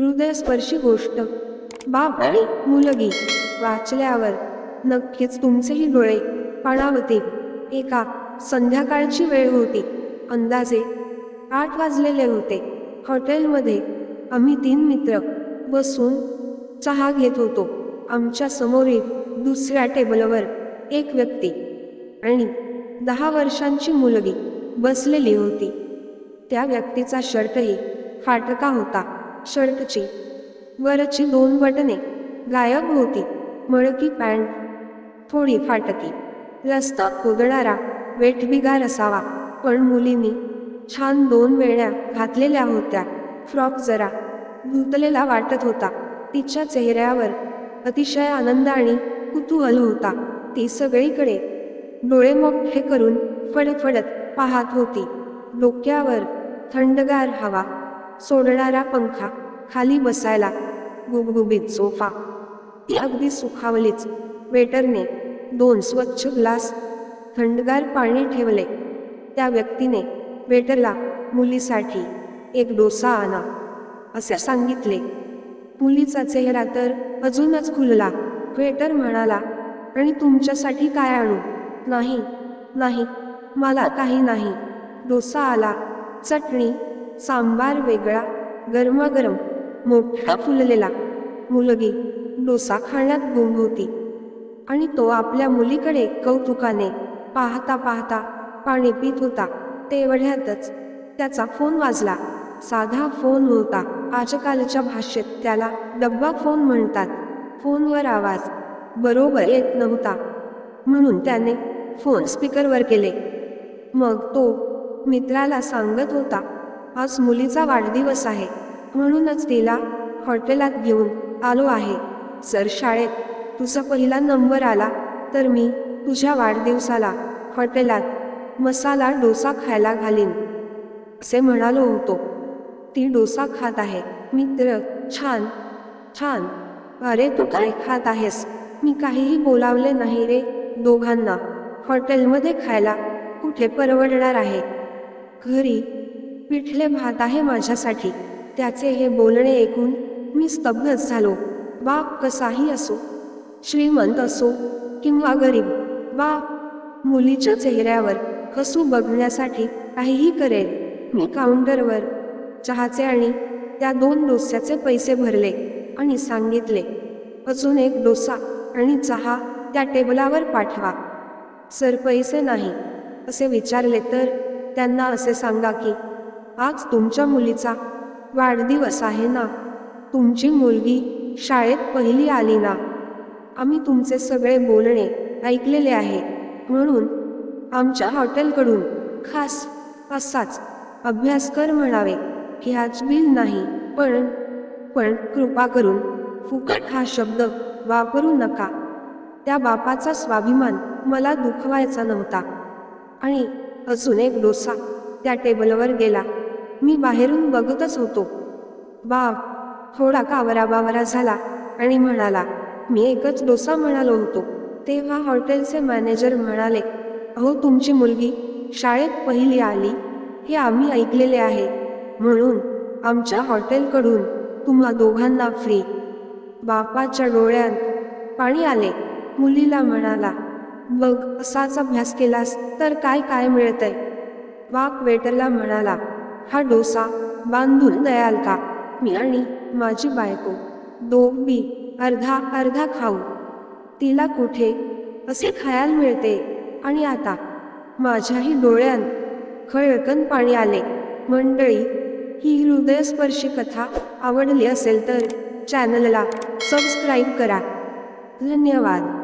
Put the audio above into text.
हृदयस्पर्शी गोष्ट. बाप आणि मुलगी. वाचल्यावर नक्कीच तुमचेही डोळे पाणावतील. एका संध्याकाळची वेळ होती. अंदाजे आठ वाजलेले होते. हॉटेलमध्ये आम्ही तीन मित्र बसून चहा घेत होतो. आमच्या समोरील दुसऱ्या टेबलवर एक व्यक्ती आणि दहा वर्षांची मुलगी बसलेली होती. त्या व्यक्तीचा शर्टही फाटका होता. शर्टची वरची दोन बटणे गायब होती. मळकी पॅन्ट थोडी फाटकी. रस्ता खोदणारा वेठबिगार असावा पण मुलींनी छान दोन वेळ्या घातलेल्या होत्या. फ्रॉक जरा धुतलेला वाटत होता. तिच्या चेहऱ्यावर अतिशय आनंद आणि कुतूहल होता. ती सगळीकडे डोळे मोठे करून फडफडत पाहत होती. डोक्यावर थंडगार हवा. सोडणारा पंखा खाली बसायला गुबगुबीत सोफा. ती अगदी सुखावलीच. वेटरने दोन स्वच्छ ग्लास थंडगार पाणी ठेवले. त्या व्यक्तीने वेटरला मुलीसाठी एक डोसा आणा असे सांगितले. मुलीचा चेहरा तर अजूनच खुलला. वेटर म्हणाला आणि तुमच्यासाठी काय आणू? नाही नाही मला काही नाही. डोसा आला चटणी सांबार वेगळा गरमागरम मोठा फुललेला. मुलगी डोसा खाण्यात गुंग होती आणि तो आपल्या मुलीकडे कौतुकाने पाहता पाहता पाणी पित होता. तेवढ्यातच त्याचा फोन वाजला. साधा फोन होता आजकालच्या भाषेत त्याला डब्बा फोन म्हणतात. फोनवर आवाज बरोबर येत नव्हता. म्हणून त्याने फोन स्पीकरवर केले. मग तो मित्राला सांगत होता आज मुलीचा वाढदिवस आहे. म्हणूनच तिला हॉटेलात घेऊन आलो आहे. सर शाळेत तुझा पहिला नंबर आला तर मी तुझ्या वाढदिवसाला हॉटेलात मसाला डोसा खायला घालीन असे म्हणालो होतो. ती डोसा खात आहे. मित्र छान छान. अरे तू काय खात आहेस? मी काहीही बोलावले नाही रे. दोघांना हॉटेलमध्ये खायला कुठे परवडणार आहे? घरी पिठले भात आहे माझ्यासाठी. त्याचे हे बोलणे ऐकून मी स्तब्धच झालो. बाप कसाही असो श्रीमंत असो किंवा गरीब बाप मुलीच्या चेहऱ्यावर हसू बघण्यासाठी काहीही करेल. मी काउंटरवर चहाचे आणि त्या दोन डोस्याचे पैसे भरले आणि सांगितले अजून एक डोसा आणि चहा त्या टेबलावर पाठवा. सर पैसे नाही. असे विचारले तर त्यांना असे सांगा की आज तुमच्या मुलीचा वाढदिवस आहे ना? तुमची मुलगी शाळेत पहिली आली ना? आम्ही तुमचे सगळे बोलणे ऐकलेले आहे. म्हणून आमच्या हॉटेलकडून खास असाच अभ्यास कर म्हणावे. ह्याच बिल नाही पण पण कृपा करून फुकट हा शब्द वापरू नका. त्या बापाचा स्वाभिमान मला दुखवायचा नव्हता. आणि अजून एक डोसा त्या टेबलवर गेला. मी बाहेरून बघतच होतो. बाप थोडा कावरा बावरा झाला आणि म्हणाला मी एकच डोसा म्हणालो होतो. तेव्हा हॉटेलचे मॅनेजर म्हणाले अहो तुमची मुलगी शाळेत पहिली आली हे आम्ही ऐकलेले आहे. म्हणून आमच्या हॉटेलकडून तुम्हा दोघांना फ्री बापाच्या डोळ्यात पाणी आले. मुलीला म्हणाला बघ असाच अभ्यास केलास तर काय काय मिळतंय? बाप वेटरला म्हणाला हा डोसा बांधून द्याल का? मी आणि माझी बायको दोघी अर्धा अर्धा खाऊ. तिला कुठे? असे खायला मिळते. आणि आता माझ्याही डोळ्यात खळकन पाणी आले. मंडळी ही हृदयस्पर्शी कथा आवडली असेल तर चॅनलला सबस्क्राईब करा. धन्यवाद.